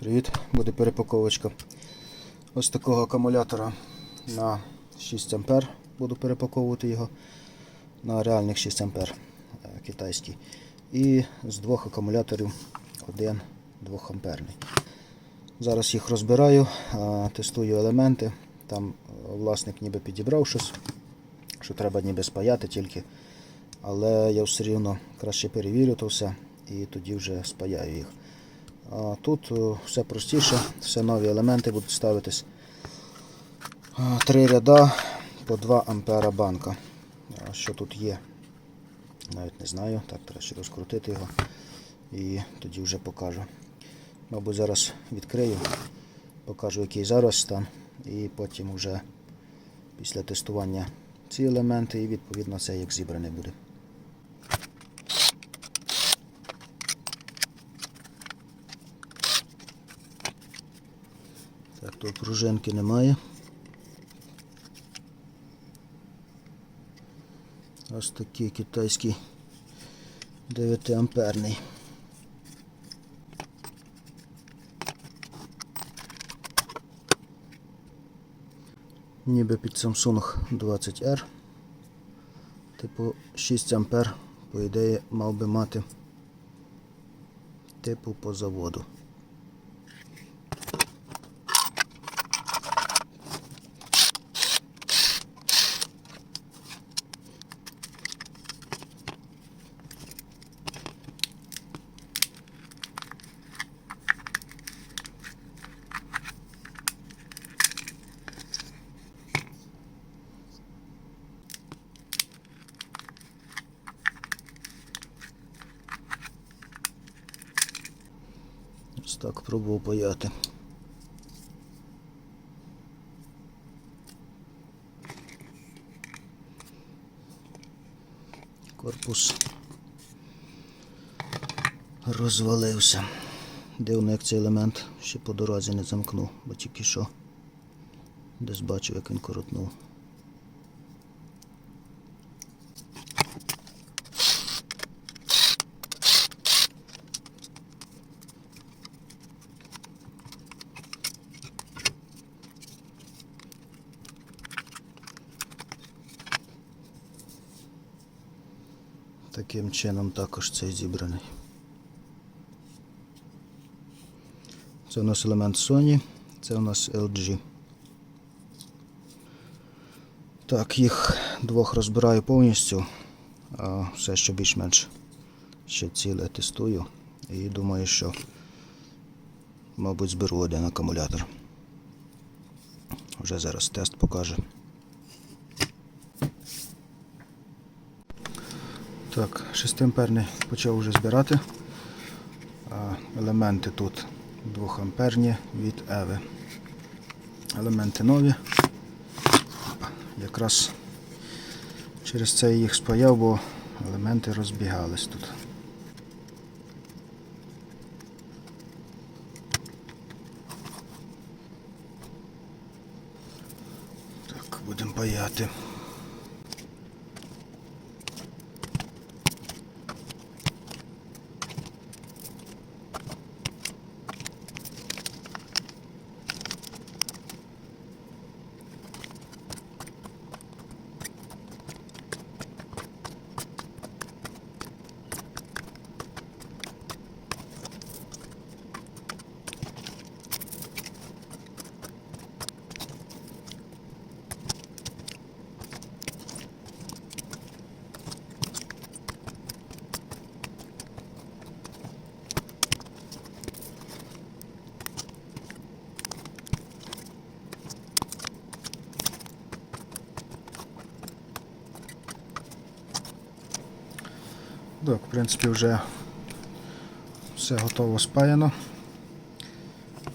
Привіт, буде перепаковочка. Ось такого акумулятора на 6 А. Буду перепаковувати його на реальних 6 А е, китайський. І з двох акумуляторів один 2 амперний. Зараз їх розбираю, тестую елементи. Там е, власник ніби підібрав щось, що треба ніби спаяти тільки. Але я все рівно краще перевірю то все і тоді вже спаяю їх. А тут е, все простіше, все нові елементи будуть ставитись. Три ряда по 2 ампера банка. Що тут є? Навіть не знаю. Так, треба ще розкрутити його і тоді вже покажу. Мабуть, зараз відкрию, покажу, який зараз стан, і потім вже після тестування ці елементи і відповідно це як зібраний буде. Так, тут пружинки немає. Ось такий китайський 9 амперний. Ніби під Samsung 20R. Типу 6 ампер, по ідеї, мав би мати типу по заводу. Ось так пробував паяти. Корпус розвалився. Дивно, як цей елемент ще по дорозі не замкнув, бо тільки що десь бачив, як він коротнув. Таким чином також цей зібраний. Це у нас елемент Sony, це у нас LG. Так, їх двох розбираю повністю. А все, що більш-менш ще ціле тестую. І думаю, що, мабуть, зберу один акумулятор. Вже зараз тест покаже. Так, шестиамперний почав вже збирати. Елементи тут 2 амперні від Еви. Елементи нові. Якраз через це їх спаяв, бо елементи розбігались тут. Так, будемо паяти. Так, в принципі, вже все готово спаяно.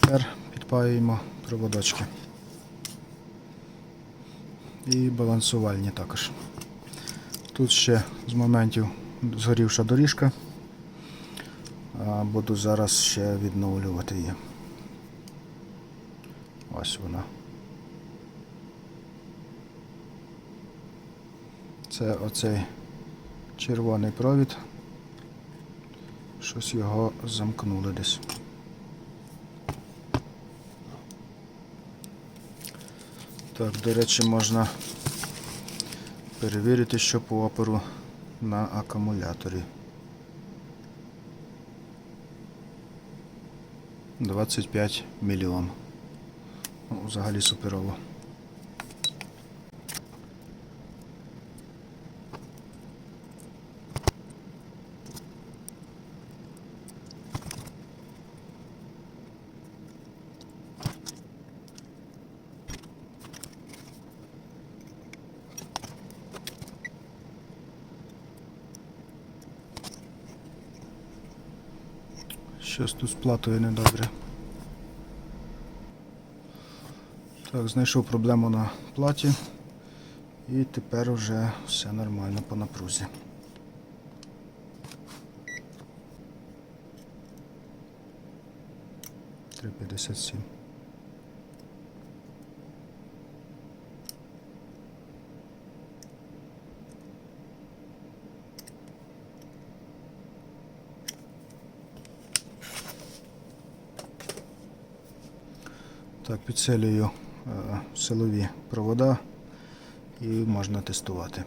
Тепер підпаюємо проводочки. І балансувальні також. Тут ще з моментів згорівша доріжка. Буду зараз ще відновлювати її. Ось вона. Це оцей червоний провід. Щось його замкнули десь. Так, до речі, можна перевірити, що по оперу на акумуляторі. 25 мільйон. Ну, Взагалі суперово. Щось тут з платою недобре. Так, знайшов проблему на платі. І тепер вже все нормально по напрузі. Три п'ятдесят сім. Так, підсилюю е, силові провода і можна тестувати.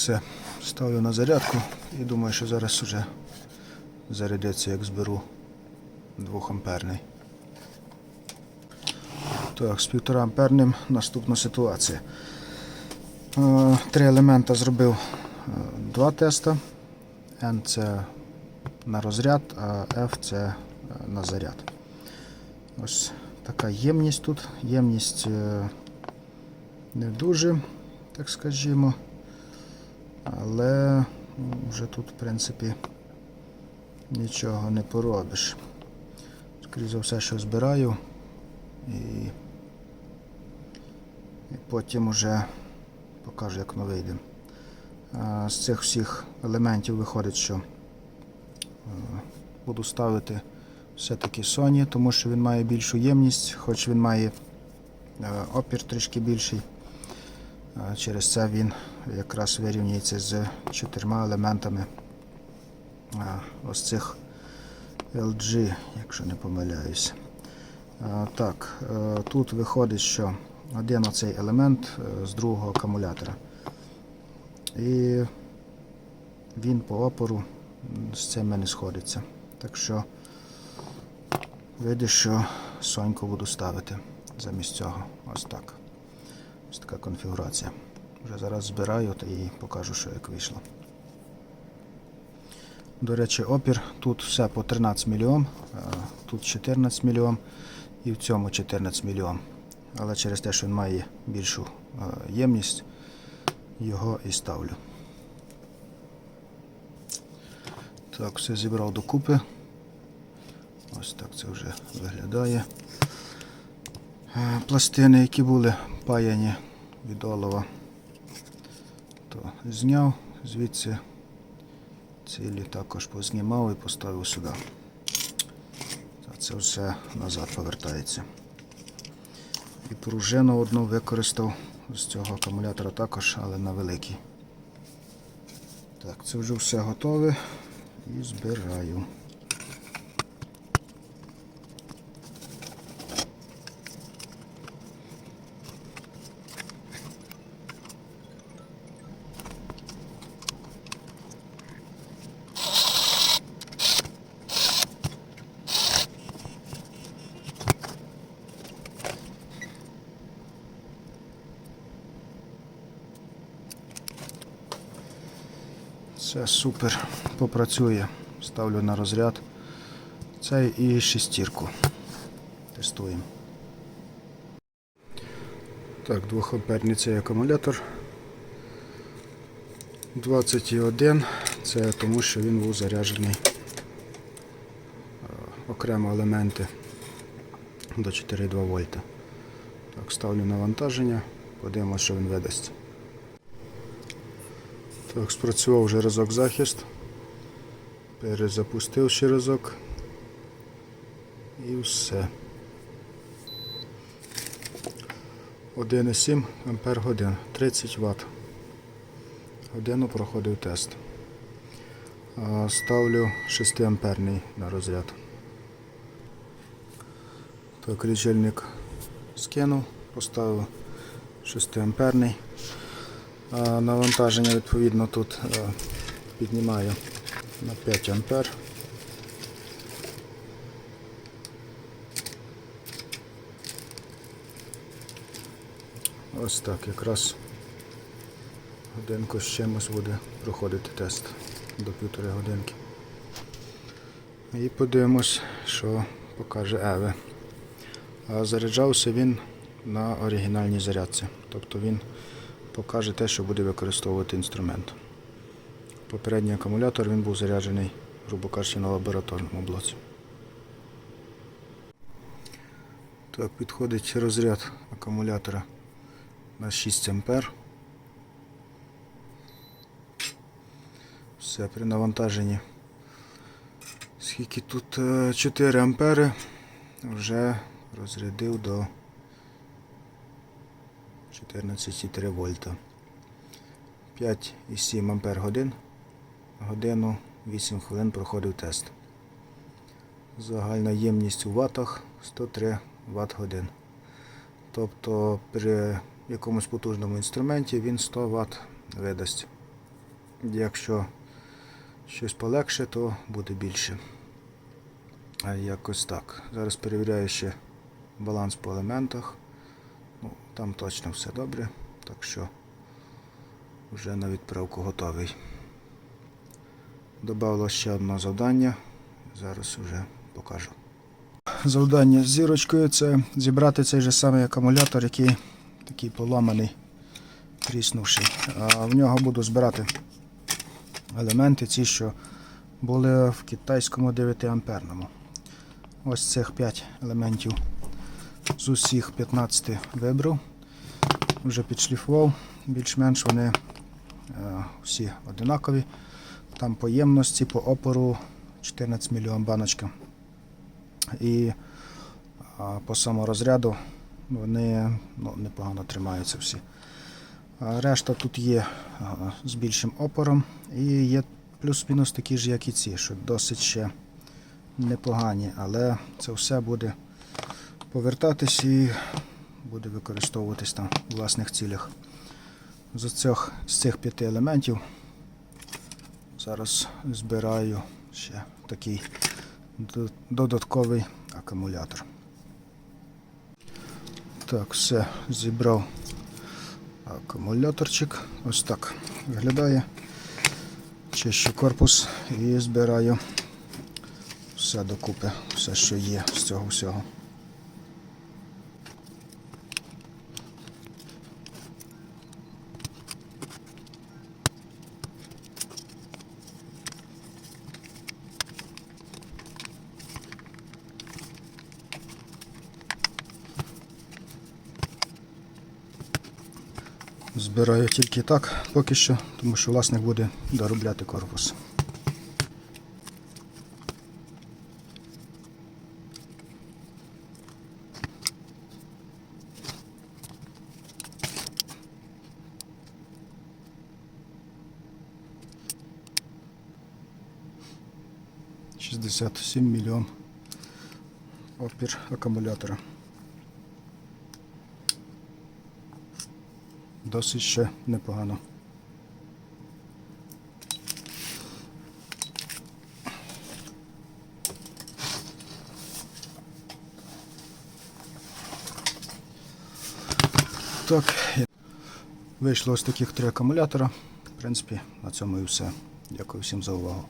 Все, ставлю на зарядку і думаю, що зараз уже зарядиться, як зберу 2 амперний. Так, з 1,5 амперним наступна ситуація. Е, Три елемента зробив е, два теста. N це на розряд, а F це е, на заряд. Ось така ємність тут. Ємність не дуже, так скажімо. Але ну, вже тут, в принципі, нічого не поробиш. Скоріше за все, що збираю і, і потім уже покажу, як воно вийде. З цих всіх елементів виходить, що е, буду ставити все-таки Sony, тому що він має більшу ємність, хоч він має е, опір трішки більший. Через це він якраз вирівнюється з чотирма елементами ось цих LG, якщо не помиляюсь. Так, е, тут виходить, що один оцей елемент е, з другого акумулятора. І він по опору з цим не сходиться. Так що вийде, що соньку буду ставити замість цього. Ось так. Ось така конфігурація. Вже зараз збираю та і покажу, що як вийшло. До речі, опір тут все по 13 мільйон, тут 14 мільйон і в цьому 14 мільйон. Але через те, що він має більшу е, ємність, його і ставлю. Так, все зібрав докупи. Ось так це вже виглядає. Е, Пластини, які були паяні від олова, то зняв, звідси цілі також познімав і поставив сюди. Це все назад повертається. І пружину одну використав з цього акумулятора також, але на великий. Так, це вже все готове і збираю. Все супер, попрацює. Ставлю на розряд. Цей і шестірку. Тестуємо. Так, 2 цей акумулятор. 21. Це тому, що він був заряджений е, окремо елементи до 4,2 вольта. Так, ставлю навантаження, подивимося, що він видасть. Так, спрацював вже разок захист. Перезапустив ще разок. І все. 1,7 ампер годин, 30 Вт. Годину проходив тест. Ставлю 6 амперний на розряд. Так, лічильник скинув, поставив 6 амперний. Навантаження відповідно тут е, піднімаю на 5 ампер. Ось так якраз годинку з чимось буде проходити тест до півтори годинки. І подивимось, що покаже Еве. Заряджався він на оригінальній зарядці. Тобто він покаже те, що буде використовувати інструмент. Попередній акумулятор він був заряджений, грубо кажучи, на лабораторному блоці. Так, підходить розряд акумулятора на 6 ампер. Все при навантаженні. Скільки тут Е, 4 ампери вже розрядив до 14,3 вольта. 5,7 ампер годин. Годину 8 хвилин проходив тест. Загальна ємність у ватах 103 Вт годин. Тобто при якомусь потужному інструменті він 100 Вт видасть. Якщо щось полегше, то буде більше. А якось так. Зараз перевіряю ще баланс по елементах. Там точно все добре, так що вже на відправку готовий. Добавило ще одне завдання. Зараз вже покажу. Завдання з зірочкою це зібрати цей же самий акумулятор, який такий поламаний, тріснувший. А в нього буду збирати елементи, ці, що були в китайському 9 амперному. Ось цих 5 елементів з усіх 15 вибрав. Вже підшліфував, більш-менш вони е, всі одинакові. Там по ємності, по опору 14 мільйон баночка. І а, по саморозряду вони ну, непогано тримаються всі. Решта тут є а, з більшим опором і є плюс-мінус такі ж, як і ці, що досить ще непогані, але це все буде повертатись і буде використовуватись там у власних цілях. З цих, з цих п'яти елементів зараз збираю ще такий додатковий акумулятор. Так, все, зібрав акумуляторчик. Ось так виглядає. Чищу корпус і збираю все докупи, все, що є з цього всього. Збираю тільки так поки що, тому що власник буде доробляти корпус. Шістдесят сім мільйон опір акумулятора. Досить ще непогано. Так, вийшло ось таких три акумулятора. В принципі, на цьому і все. Дякую всім за увагу.